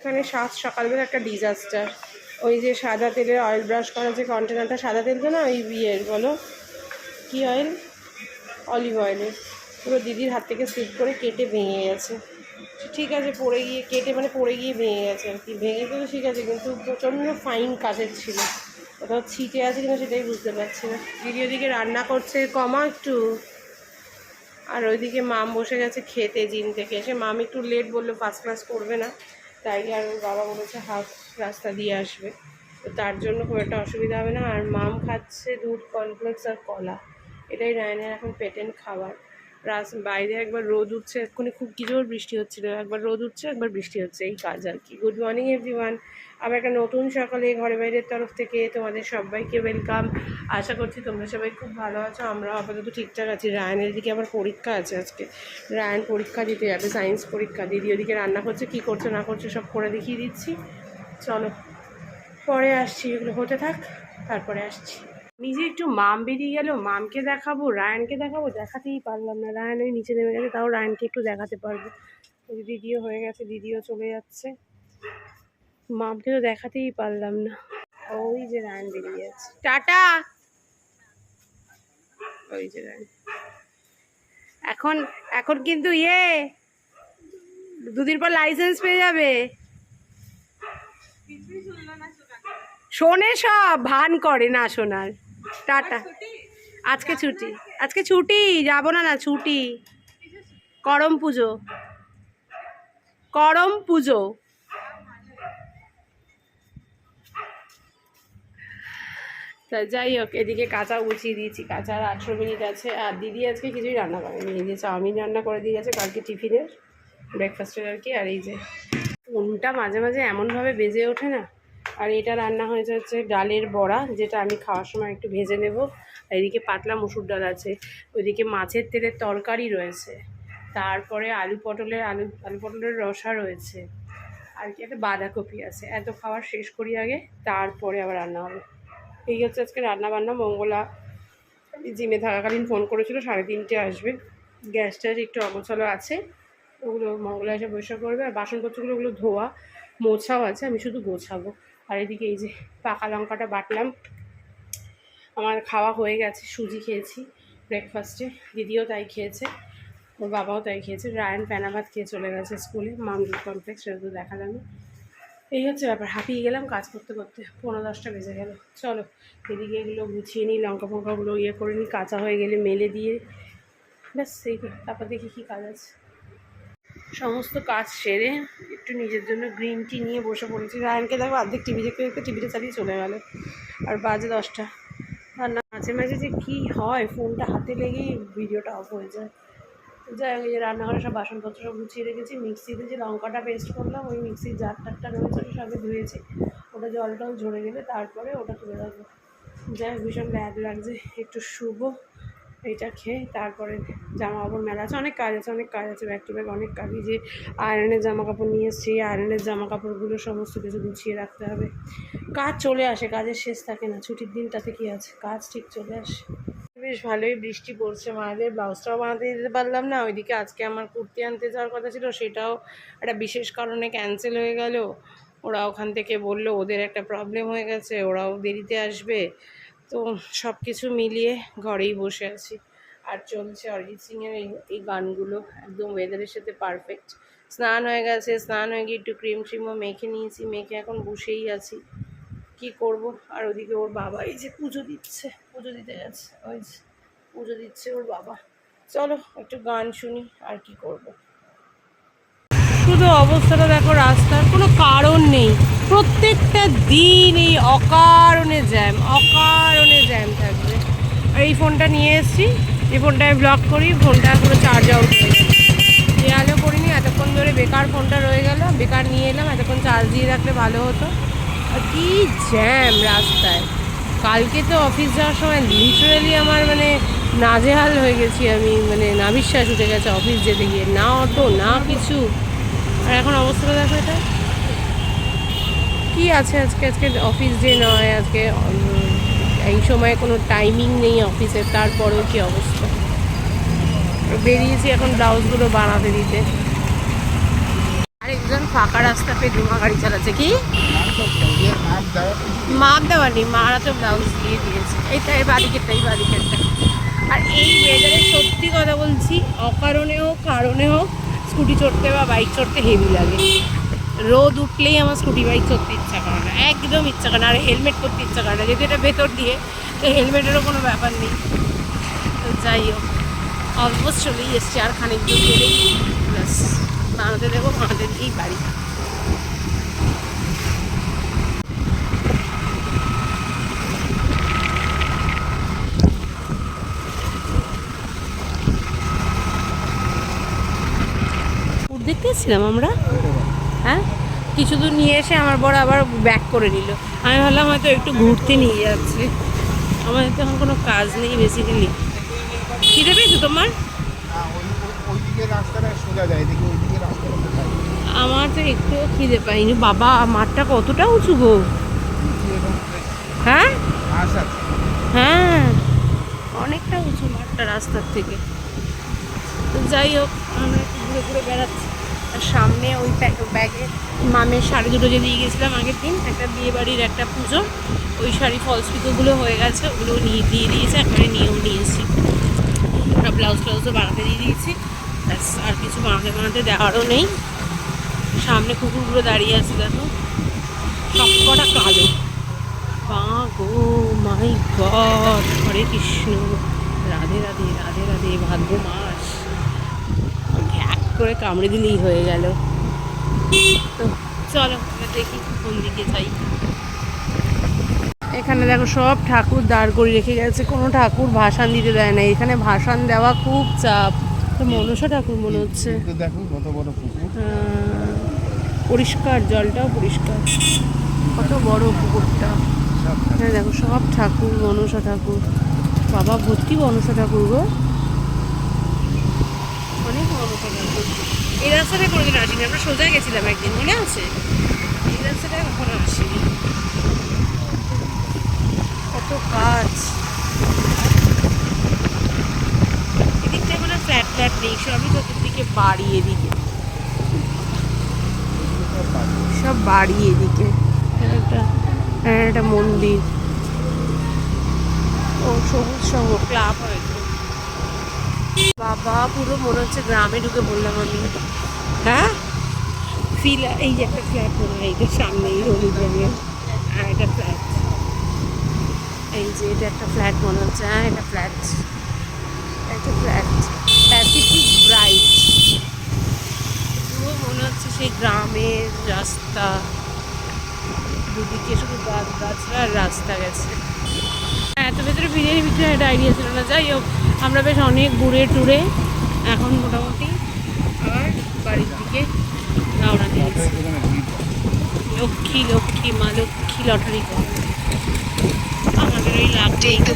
এখানে সাত সকালবেলা একটা ডিজাস্টার ওই যে সাদা তেলের অয়েল ব্রাশ করা যে কন্টেনারটা সাদা তেল তো না ওই বিয়ের বলো। কি অয়েল অলিভ অয়েলের পুরো দিদির হাত থেকে স্লিপ করে কেটে ভেঙে গেছে। ঠিক আছে, পড়ে গিয়ে, কেটে মানে পড়ে গিয়ে ভেঙে গেছে আর কি। ভেঙে গেলে ঠিক আছে, কিন্তু প্রচণ্ড ফাইন কাজের ছিল। কোথাও ছিটে আছে কিনা সেটাই বুঝতে পারছি না। দিদি ওদিকে রান্না করছে, কমা একটু। আর ওইদিকে মাম বসে গেছে খেতে জিম থেকে। এসে মাম একটু লেট বলল ফার্স্ট ক্লাস করবে না। তাই আর ওর বাবা বলেছে হাফ রাস্তা দিয়ে আসবে। তো তার জন্য খুব একটা অসুবিধা হবে না। আর মাম খাচ্ছে দুধ কর্নফ্লেক্স আর কলা। এটাই রায়নের এখন পেটেন্ট খাবার। রাস বাইরে একবার রোদ উঠছে, এক্ষুনি খুব কি জোর বৃষ্টি হচ্ছিল, একবার রোদ উঠছে, একবার বৃষ্টি হচ্ছে, এই কাজ আর কি। গুড মর্নিং এভরিওয়ান আবার একটা নতুন সকালে ঘরে বাইরের তরফ থেকে তোমাদের সবাইকে ওয়েলকাম আশা করছি তোমরা সবাই খুব ভালো আছো আমরা আপাতত ঠিকঠাক আছি। রায়নের দিকে আবার পরীক্ষা আছে আজকে। রায়ন পরীক্ষা দিতে যাবে সায়েন্স পরীক্ষা। দিদি ওদিকে রান্না করছে, কী করছে, না করছে সব করে দেখিয়ে দিচ্ছি। চলো, পরে আসছি, এগুলো হতে থাক, তারপরে আসছি। নিজে একটু মাম বেরিয়ে গেল, মামকে দেখাবো, রায়নকে দেখাবো, দেখাতেই পারলাম না। রায়ন ওই নিচে নেমে গেছে, তাও রায়নকে একটু দেখাতে পারব। দিদিও হয়ে গেছে, দিদিও চলে যাচ্ছে। মামকে তো দেখাতেই পারলাম না। ওই যে রায়ন বেরিয়ে যাচ্ছে টাটা! ওই যে রায়ন। এখন এখন কিন্তু ইয়ে দুদিন পর লাইসেন্স পেয়ে যাবে। শোনে সব, ভান করে না শোনার। টাটা। আজকে ছুটি। আজকে ছুটি, যাব না না, ছুটি। করম পুজো। করম পুজো। তা যাই হোক, এদিকে কাঁচা উচিয়ে দিয়েছি কাঁচা আর আঠেরো মিনিট আছে। আর দিদি আজকে কিছুই রান্না করেনি। যে চাউমিন রান্না করে দিয়ে গেছে কালকে টিফিনের। ব্রেকফাস্টের আর কি। আর এই যে ফোনটা মাঝে মাঝে এমনভাবে বেজে ওঠে না আর এটা রান্না হয়েছে হচ্ছে ডালের বড়া, যেটা আমি খাওয়ার সময় একটু ভেজে নেব। এদিকে পাতলা মুসুর ডাল আছে, ওইদিকে মাছের তেলের তরকারি রয়েছে। তারপরে আলু পটলের আলু আলু পটলের রসা রয়েছে। আর কি একটা বাঁধাকপি আছে, এত খাওয়ার শেষ করি আগে, তারপরে আবার রান্না হবে। এই হচ্ছে আজকে রান্না বান্না মঙ্গলা জিমে থাকাকালীন ফোন করেছিল, সাড়ে তিনটে আসবে। গ্যাস ট্যাস একটু অগোছালো আছে, ওগুলো মঙ্গলা এসে বসে করবে। আর বাসনপত্রগুলো, ওগুলো ধোয়া, মোছাও আছে, আমি শুধু গোছাবো। আর এদিকে এই যে পাকা লঙ্কাটা বাটলাম। আমার খাওয়া হয়ে গেছে, সুজি খেয়েছি ব্রেকফাস্টে দিদিও তাই খেয়েছে, ওর বাবাও তাই খেয়েছে। রায়ন প্যানা ভাত খেয়ে চলে গেছে স্কুলে মামদুর কমপ্লেক্স সেটা তো দেখালাম। এই হচ্ছে ব্যাপার, হাঁপিয়ে গেলাম, কাজ করতে করতে পনেরো দশটা বেজে গেল। চলো, এদিকে এগুলো গুছিয়ে নিই, লঙ্কা ফঙ্কাগুলো ইয়ে করে নিই, কাঁচা হয়ে গেলে মেলে দিয়ে। ব্যাস সেই তারপর দেখি কী কাজ আছে। সমস্ত কাজ সেরে একটু নিজের জন্য গ্রিন টি নিয়ে বসে পড়েছি। রায়নকে দেখো অর্ধেক টিভি দেখতে দেখতে টিভিটা চালিয়ে চলে গেল। আর বাজে দশটা। আর মাঝে মাঝে যে কী হয় ফোনটা হাতে লেগেই ভিডিওটা অফ হয়ে যায়। যাই হোক যে রান্নাঘরে সব বাসনপত্র সব গুছিয়ে রেখেছি। মিক্সিতে যে লঙ্কাটা পেস্ট করলাম, ওই মিক্সির জার টারটা রয়েছে ওটা সবে ধুয়েছি। ওটা জল টল ঝরে গেলে তারপরে ওটা তুলে রাখব। যাই হোক, ভীষণ ব্যাড লাগছে। একটু শুভ এটা খেয়ে তারপরে জামা কাপড় মেলা আছে, অনেক কাজ আছে, অনেক কাজ আছে ব্যাক টু ব্যাক অনেক কাজ। যে আয়রনের জামা কাপড় নিয়ে এসেছি আয়রনের জামা কাপড়গুলো সমস্ত কিছু গুছিয়ে রাখতে হবে। কাজ চলে আসে, কাজের শেষ থাকে না, ছুটির দিনটাতে কি আছে, কাজ ঠিক চলে আসে। বেশ ভালোই বৃষ্টি পড়ছে মায়েদের, ব্লাউজটাও বানাতে দিতে পারলাম না, ওইদিকে আজকে আমার কুর্তি আনতে যাওয়ার কথা ছিল, সেটাও একটা বিশেষ কারণে ক্যান্সেল হয়ে গেল। ওরা ওখান থেকে বলল, ওদের একটা প্রবলেম হয়ে গেছে, ওরাও দেরিতে আসবে। তো সব কিছু মিলিয়ে ঘরেই বসে আছি। আর চলছে অরিজিৎ সিংয়ের এই এই গানগুলো। একদম ওয়েদারের সাথে পারফেক্ট স্নান হয়ে গেছে, স্নান হয়ে গিয়ে একটু ক্রিম ট্রিমও মেখে নিয়েছি, মেখে এখন বসেই আছি। কি করব? আর ওদিকে ওর বাবা এই যে পুজো দিচ্ছে, পুজো দিতে গেছে ওই যে পুজো দিচ্ছে ওর বাবা। চলো একটু গান শুনি, আর কি করব? শুধু অবস্থাটা দেখো রাস্তার, কোনো কারণ নেই। প্রত্যেকটা দিন এই অকারণে জ্যাম অকারণে জ্যাম থাকবে। আর এই ফোনটা নিয়ে এসেছি, এই ফোনটা আমি ব্লক করি, ফোনটা পুরো চার্জ আউট হয়ে গেছে দেয়ালও করিনি, এতক্ষণ ধরে বেকার ফোনটা রয়ে গেল, বেকার নিয়ে এলাম, এতক্ষণ চার্জ দিয়ে রাখলে ভালো হতো। আর কি জ্যাম রাস্তায়। কালকে তো অফিস যাওয়ার সময় লিটারালি আমার মানে নাজেহাল হয়ে গেছি আমি মানে নাবিশ্বাস উঠে গেছে অফিস যেতে গিয়ে। না অটো, না কিছু। আর এখন অবস্থাটা দেখো এটা। কি আছে আজকে? আজকে অফিস ডে নয়, আজকে এই সময় কোনো টাইমিং নেই অফিসের তারপরেও কি অবস্থা? বেরিয়েছি এখন ব্লাউজগুলো বানাতে দিতে। আর একজন ফাঁকা রাস্তা পেয়ে ধুমা গাড়ি চালাচ্ছে, কি? মাপ দেওয়া নেই, মারা তো ব্লাউজ দিয়ে দিয়েছে। এই বাদিকেরটা এই বাদিকেরটা আর এই ওয়েদারে সত্যি কথা বলছি, অকারণে হোক, কারণে হোক, স্কুটি চড়তে বা বাইক চড়তে হেভি লাগে। রোদ উঠলেই আমার স্কুটি বাইক চড়তে ইচ্ছা করে না, একদম ইচ্ছা করে না, আর হেলমেট করতে ইচ্ছা করে না। যেহেতু এটা ভেতর দিয়ে, তো হেলমেটেরও কোনো ব্যাপার নেই। তো যাই হোক অলমোস্ট চলেই এসছি, আর খানিক দূর গেলেই ব্যাস। বানাতে দেবো বানাতে দিয়েই বাড়ি। দেখতে এসেছিলাম আমরা? হ্যাঁ? কিছু দূর নিয়ে এসে আমার বড় আবার ব্যাক করে নিল। আমি ভাবলাম হয়তো একটু ঘুরতে নিয়ে যাচ্ছে। আমাদের তো এখন কোনো কাজ নেই বেসিক্যালি খিদে পেয়েছ তোমার? আমার তো একটুও খিদে পাইনি। বাবা, মাঠটা কতটা উঁচু গো? হ্যাঁ? হ্যাঁ। অনেকটা উঁচু মাঠটা রাস্তার থেকে। তো যাই হোক, আমরা একটু ঘুরে ঘুরে বেড়াচ্ছি। সামনে ওই ব্যাগে মামের শাড়ি দুটো যে দিয়ে গেছিলাম আগের দিন, একটা বিয়ে বাড়ির একটা পুজো, ওই শাড়ি ফলস পিকোগুলো হয়ে গেছে, ওগুলো নিয়ে, দিয়ে দিয়েছে, একবারে নিয়েও নিয়েছি ওরা ব্লাউজ ট্লাউজও বানাতে দিয়ে দিয়েছি, ব্যাস, আর কিছু বানাতে বানাতে দেওয়ারও নেই। সামনে কুকুরগুলো দাঁড়িয়ে আছে, দেখো। সব কটা কালো। মা গো মাই গড, হরে কৃষ্ণ। রাধে রাধে রাধে রাধে ভাদ্র মাস করে কামড়ে দিলেই হয়ে গেল। তো চলো এবার দেখি কোন দিকে যাই। এখানে দেখো সব ঠাকুর দাঁড় করে রেখে গেছে কোনো ঠাকুর ভাসান দিতে দেয় না এখানে ভাসান দেওয়া খুব চাপ। তো মনসা ঠাকুর মনে হচ্ছে। দেখো কত বড় পরিষ্কার জলটাও পরিষ্কার। কত বড় পুকুরটা। হ্যাঁ দেখো সব ঠাকুর মনসা ঠাকুর। বাবা ভর্তি মনসা ঠাকুর গো। অনেক মনসা ঠাকুর এই রাস্তাটায় কোনোদিন আসিনি। আমরা সোজা গেছিলাম একদিন, মনে আছে? এই রাস্তাটায় কখনো আসিনি। কত কাজ। এদিকটায় কোনো ফ্ল্যাট ফ্ল্যাট নেই সবই চতুর্দিকে বাড়ি এদিকে। সব বাড়ি এদিকে। একটা একটা মন্দির। ও, সবুজ সংঘ ক্লাব হয়তো বাবা পুরো মনে হচ্ছে গ্রামে ঢুকে বললাম আমি। হ্যাঁ? ফিল এই যে একটা ফ্ল্যাট মনে হয় এইটার সামনে এই হলুদ আর একটা ফ্ল্যাট। এই যে এটা একটা ফ্ল্যাট মনে হচ্ছে হ্যাঁ এটা ফ্ল্যাট। একটা ফ্ল্যাট। Pacific bright. পুরো মনে হচ্ছে সেই গ্রামের রাস্তা। দুদিকে শুধু গাছ গাছরা রাস্তা গেছে। হ্যাঁ এত ভেতরে বিরিয়ানি বিক্রি হয় এটা আইডিয়া ছিল না। যাই হোক আমরা বেশ অনেক ঘুরে টুরে এখন মোটামুটি আর বাড়ির দিকে রওনা দিয়েছি। লক্ষ্মী লক্ষ্মী মা লক্ষ্মী লটারি আমাদের ওই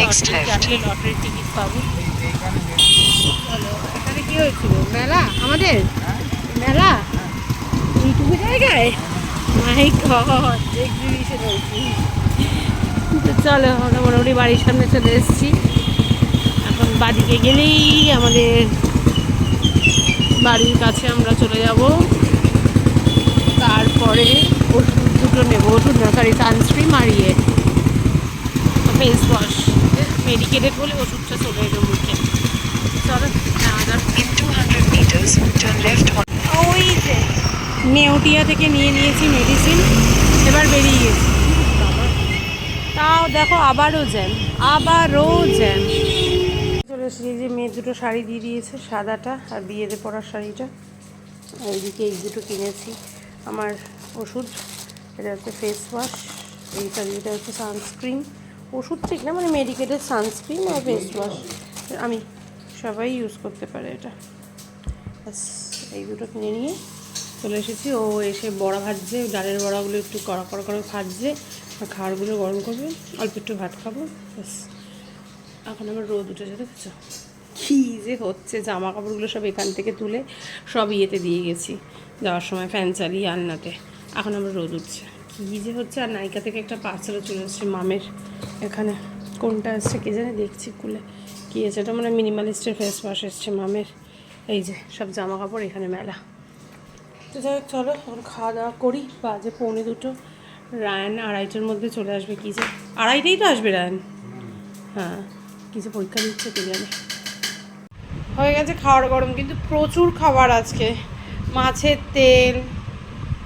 next লটারি লটারির টিকিট পাবো। চলো এখানে কি হয়েছিল? মেলা? আমাদের? মেলা? এইটুকু জায়গায়? মাই গড এক্সিবিশন হয়েছি তো চলো আমরা মোটামুটি বাড়ির সামনে চলে এসেছি। বাড়িতে গেলেই আমাদের বাড়ির কাছে আমরা চলে যাব। তারপরে ওষুধ দুটো নেব। ওষুধ না সরি সানস্ক্রিন আর ইয়ে। ফেস ওয়াশ মেডিকেটেড বলে ওষুধটা চলে এলো মুখে। চলো নেওয়া যাক। In 200 meters, turn left ওই যে নেউটিয়া থেকে নিয়ে নিয়েছি মেডিসিন এবার বেরিয়ে গেছি। তাও দেখো আবারও জ্যাম আবারও জ্যাম। এই যে মেয়ের দুটো শাড়ি দিয়ে দিয়েছে, সাদাটা আর বিয়েতে পরার শাড়িটা। এইদিকে এই দুটো কিনেছি। আমার ওষুধ, এটা হচ্ছে ফেস ওয়াশ এই এটা হচ্ছে সানস্ক্রিন ওষুধ ঠিক না মানে মেডিকেটের সানস্ক্রিন আর ফেস ওয়াশ আমি সবাই ইউজ করতে পারে এটা। ব্যাস, এই দুটো কিনে নিয়ে চলে এসেছি। ও এসে বড়া ভাজছে, ডালের বড়াগুলো একটু কড়া কড়া করে ভাজছে। আর খাড়গুলো গরম করবে, অল্প একটু ভাত খাব, ব্যাস। এখন আমার রোদ উঠেছে, দেখেছ? কী যে হচ্ছে জামা কাপড়গুলো সব এখান থেকে তুলে সব ইয়েতে দিয়ে গেছি, যাওয়ার সময় ফ্যান চালিয়ে আলনাতে। এখন আমার রোদ উঠছে। কী যে হচ্ছে, আর নায়িকা থেকে একটা পার্সেলও চলে এসছে, মামের এখানে। কোনটা এসছে কে জানে, দেখছি খুলে। কী আছে, এটা মানে মিনিমালিস্টের ফেস ওয়াশ এসছে মামের। এই যে, সব জামা কাপড় এখানে মেলা। তো যাই হোক, চলো, এখন খাওয়া দাওয়া করি। বাজে পৌনে দুটো। রায়ন আড়াইটার মধ্যে চলে আসবে, কী যে। আড়াইটেই তো আসবে, রায়ন? হ্যাঁ। কী যে পরীক্ষা দিচ্ছে, কে হয়ে গেছে খাওয়ার গরম, কিন্তু প্রচুর খাবার আজকে। মাছের তেল,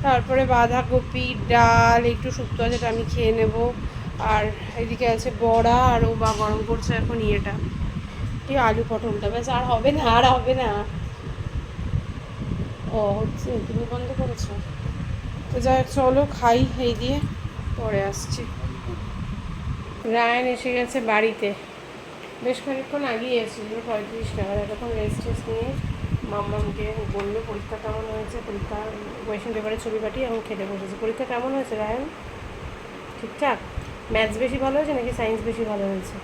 তারপরে বাঁধাকপি, ডাল, একটু শুক্তো আছে আমি খেয়ে নেব। আর এদিকে আছে বড়া, আর ও বা গরম করছে এখন ইয়েটা। এই আলু পটলটা, ব্যাস, আর হবে না, আর হবে না। ও, হচ্ছে, তুমি বন্ধ করেছ? তো যাই চলো খাই, এই দিয়ে পরে আসছি। রায়ন এসে গেছে বাড়িতে। বেশ খানিকক্ষণ আগেই এসেছিল, পঁয়ত্রিশ টাকা। এরকম রেস্ট টেস্ট নিয়ে মাম্মামকে বলল, পরীক্ষা কেমন হয়েছে? পরীক্ষা কোয়েশন পেপারে ছবি পাঠিয়ে এখন খেতে বসেছে। পরীক্ষা কেমন হয়েছে, রায়ন? ঠিকঠাক? ম্যাথস বেশি ভালো হয়েছে নাকি সায়েন্স বেশি ভালো হয়েছে?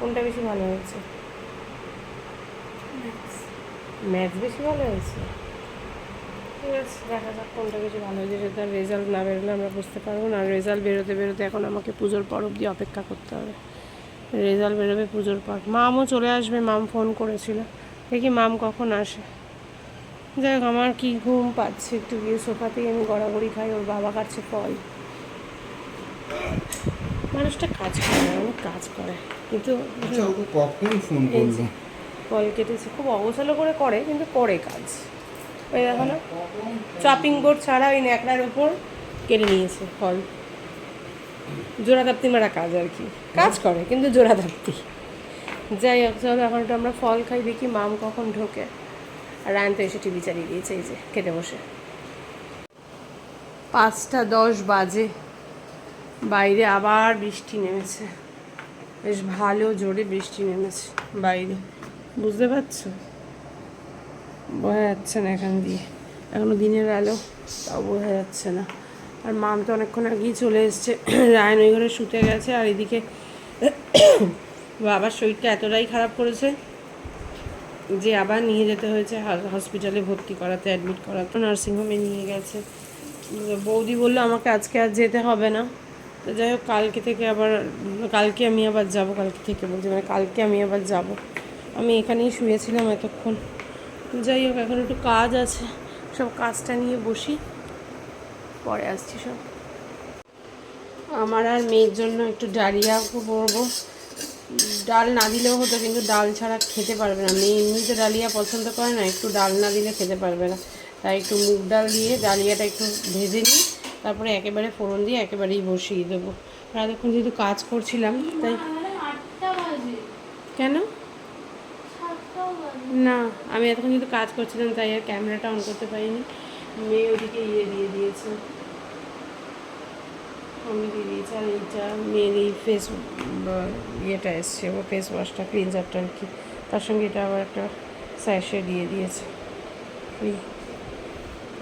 কোনটা বেশি ভালো হয়েছে? ম্যাথস বেশি ভালো হয়েছে? ঠিক আছে, দেখা যাক কোনটা বেশি ভালো হয়েছে। সেটা রেজাল্ট না বেরোলে আমরা বুঝতে পারব না। রেজাল্ট বেরোতে বেরোতে এখন আমাকে পুজোর পর অবধি অপেক্ষা করতে হবে। রেজাল্ট বেরোবে পুজোর পর। মামও চলে আসবে মাম ফোন করেছিল। দেখি মাম কখন আসে। যাই হোক আমার কি ঘুম পাচ্ছে একটু গিয়ে সোফাতেই আমি গড়াগড়ি খাই ওর বাবা কাটছে ফল। মানুষটা কাজ করে না, অনেক কাজ করে। কিন্তু আচ্ছা কখন ফোন করল? কেটেছে খুব অবসলো করে করে কিন্তু করে কাজ। ওই দেখো না চপিং বোর্ড ছাড়া ওই ন্যাকড়ার ওপর কেটে নিয়েছে ফল। জোড়া দাপ্তি মারা কাজ আর কি। কাজ করে, কিন্তু জোড়া দাপ্তি যাই হোক, চলো এখন একটু আমরা ফল খাই, দেখি মাম কখন ঢোকে। আর রায়ন তো এসে টিভি চালিয়ে দিয়েছে, এই যে, খেতে বসে। পাঁচটা দশ বাজে। বাইরে আবার বৃষ্টি নেমেছে। বেশ ভালো জোরে বৃষ্টি নেমেছে বাইরে। বুঝতে পারছ? বোঝা যাচ্ছে না এখান দিয়ে। এখনও দিনের আলো, তাও বোঝা যাচ্ছে না। আর মাম তো অনেকক্ষণ আগেই চলে এসছে। রায়ন ওই ঘরে শুতে গেছে আর এদিকে বাবার শরীরটা এতটাই খারাপ করেছে যে আবার নিয়ে যেতে হয়েছে হসপিটালে ভর্তি করাতে অ্যাডমিট করাতে। নার্সিংহোমে নিয়ে গেছে। বৌদি বলল, আমাকে আজকে আর যেতে হবে না। তো যাই হোক, কালকে থেকে আবার কালকে আমি আবার যাব, কালকে থেকে বলছি মানে কালকে আমি আবার যাব। আমি এখানেই শুয়েছিলাম এতক্ষণ। যাই হোক, এখন একটু কাজ আছে। সব কাজটা নিয়ে বসি। পরে আসছি সব। আমার আর মেয়ের জন্য একটু ডালিয়া করব। ডাল না দিলেও হতো, কিন্তু ডাল ছাড়া খেতে পারবে না। মেয়ে এমনিতে ডালিয়া পছন্দ করে না, একটু ডাল না দিলে খেতে পারবে না। তাই একটু মুগ ডাল দিয়ে ডালিয়াটা একটু ভেজে নিই, তারপরে একেবারে ফোড়ন দিয়ে একেবারেই বসিয়ে দেবো। আর এতক্ষণ যেহেতু কাজ করছিলাম, তাই কেন? না, আমি এতক্ষণ যেহেতু কাজ করছিলাম, তাই আর ক্যামেরাটা অন করতে পারিনি। মেয়ে ওদিকে ইয়ে দিয়ে দিয়েছে। আমি দিয়ে দিয়েছি আর এইটা মেয়ের এই ফেস ইয়েটা এসছে, ও ফেস ওয়াশটা ক্লিনজারটা আর কি। তার সঙ্গে এটা আবার একটা স্যাশে দিয়ে দিয়েছে।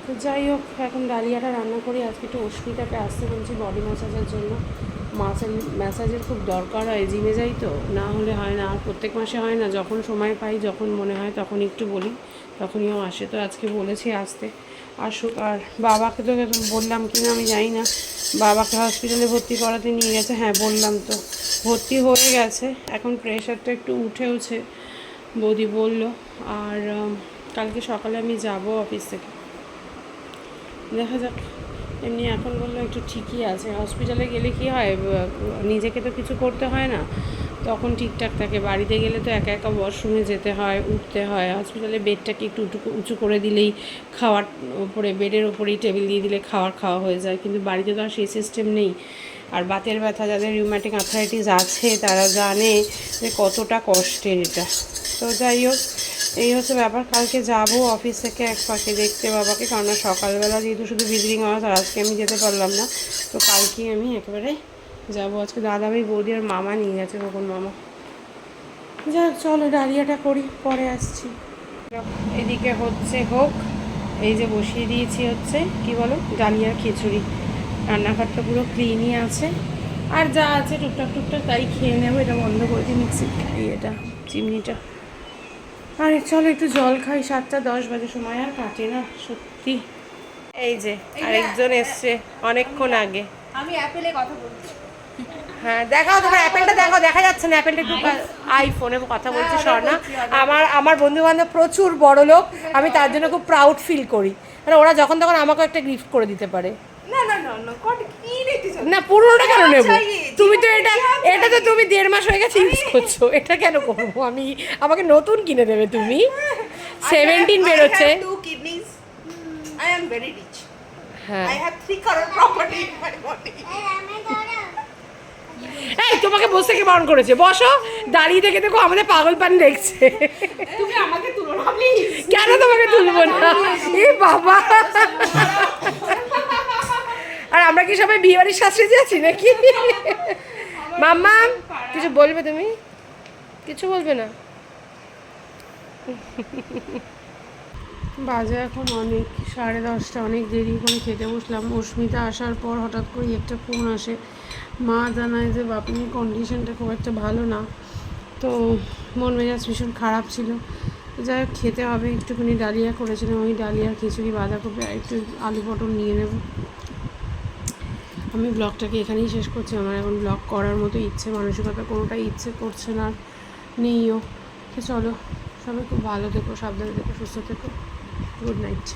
তো যাই হোক, এখন ডালিয়াটা রান্না করি। আজকে একটু অস্মিতাকে আসতে বলছি বডি ম্যাসাজের জন্য। মাসেল ম্যাসাজের খুব দরকার হয় জিমে যাই তো। না হলে হয় না, আর প্রত্যেক মাসে হয় না। যখন সময় পাই, যখন মনে হয়, তখন একটু বলি। তখনই ও আসে। তো আজকে বলেছি আসতে। আসুক আর বাবাকে তো বললাম কি না আমি জানি না। বাবাকে হসপিটালে ভর্তি করাতে নিয়ে গেছে হ্যাঁ বললাম তো। ভর্তি হয়ে গেছে, এখন প্রেশারটা একটু উঠেওছে, বৌদি বলল। আর কালকে সকালে আমি যাব অফিস থেকে। দেখা যাক। এমনি এখন বলল একটু ঠিকই আছে। হসপিটালে গেলে কি হয়? নিজেকে তো কিছু করতে হয় না। তখন ঠিকঠাক থাকে। বাড়িতে গেলে তো একা একা ওয়াশরুমে যেতে হয়, উঠতে হয়। হসপিটালে বেডটাকে একটু উঁচু উঁচু করে দিলেই খাওয়ার ওপরে বেডের ওপরেই টেবিল দিয়ে দিলে খাওয়ার খাওয়া হয়ে যায়। কিন্তু বাড়িতে তো আর সেই সিস্টেম নেই। আর বাতের ব্যথা, যাদের রিউম্যাটিক আর্থারাইটিস আছে, তারা জানে যে কতটা কষ্টের এটা। তো যাই হোক, এই হচ্ছে ব্যাপার। কালকে যাব অফিস থেকে এক ফাঁকে দেখতে বাবাকে কারণ সকালবেলা যেহেতু শুধু ভিজিটিং আওয়ার্স আর আজকে আমি যেতে পারলাম না। তো কালকেই আমি একেবারে যাব। আজকে দাদা ভাই বৌদি আর মামা নিয়ে গেছে কখন মামা। যাক চলো ডালিয়াটা করি পরে আসছি। এদিকে হচ্ছে হোক এই যে বসিয়ে দিয়েছি হচ্ছে কি বলো ডালিয়ার খিচুড়ি। রান্নাঘরটা পুরো ক্লিনই আছে। আর যা আছে টুকটাক টুকটাক তাই খেয়ে নেব এটা বন্ধ করে দিই মিক্সি এটা চিমনিটা। আরে চলো একটু জল খাই সাতটা দশ বাজে সময় আর কাটে না সত্যি। এই যে আরেকজন এসছে অনেকক্ষণ আগে। আমি অ্যাপেলে কথা বলছি। হ্যাঁ দেখাও তোমার অ্যাপেলটা দেখাও দেখা যাচ্ছে না অ্যাপেলটা একটু আইফোনে কথা বলছি স্বর্ণা। আমার আমার বন্ধু বান্ধব প্রচুর বড় লোক আমি তার জন্য খুব প্রাউড ফিল করি। মানে ওরা যখন তখন আমাকে একটা গিফট করে দিতে পারে। না না না না কট কি নিতে চাও না পুরোটা কেন নেব? তুমি তো এটা এটা তো তুমি দেড় মাস হয়ে গেছে ইউজ করছ এটা কেন করব আমি? আমাকে নতুন কিনে দেবে তুমি। সেভেন্টিন বেরোচ্ছে। Two kidneys I am very rich হ্যাঁ। এই তোমাকে বসে থেকে বারণ করেছে। বসো দাঁড়িয়ে দেখে দেখো আমাদের পাগল পান দেখছে। তুমি আমাকে তুলো না কেন তোমাকে তুলবো না? এ বাবা। আর আমরা কি সবাই বিয়ে বাড়ির শাস্ত্রে যাচ্ছি নাকি? মাম্মা কিছু বলবে তুমি? কিছু বলবে না? বাজে এখন অনেক, সাড়ে দশটা, অনেক দেরি করে খেতে বসলাম। অস্মিতা আসার পর হঠাৎ করে একটা ফোন আসে। মা জানায় যে বাপিনের কন্ডিশনটা খুব একটা ভালো না। তো মন মেজাজ ভীষণ খারাপ ছিল। যাই হোক, খেতে হবে। একটুখানি ডালিয়া করেছিলাম ওই ডালিয়া, খিচুড়ি, বাঁধাকপি আর একটু আলু পটল নিয়ে নেব। আমি ব্লগটাকে এখানেই শেষ করছি। আমার এখন ব্লগ করার মতো ইচ্ছে, মানসিকতা কোনোটাই ইচ্ছে করছে না, নেইও। চলো, সবাই খুব ভালো থেকো, সাবধানে থেকো, সুস্থ থেকো। Good night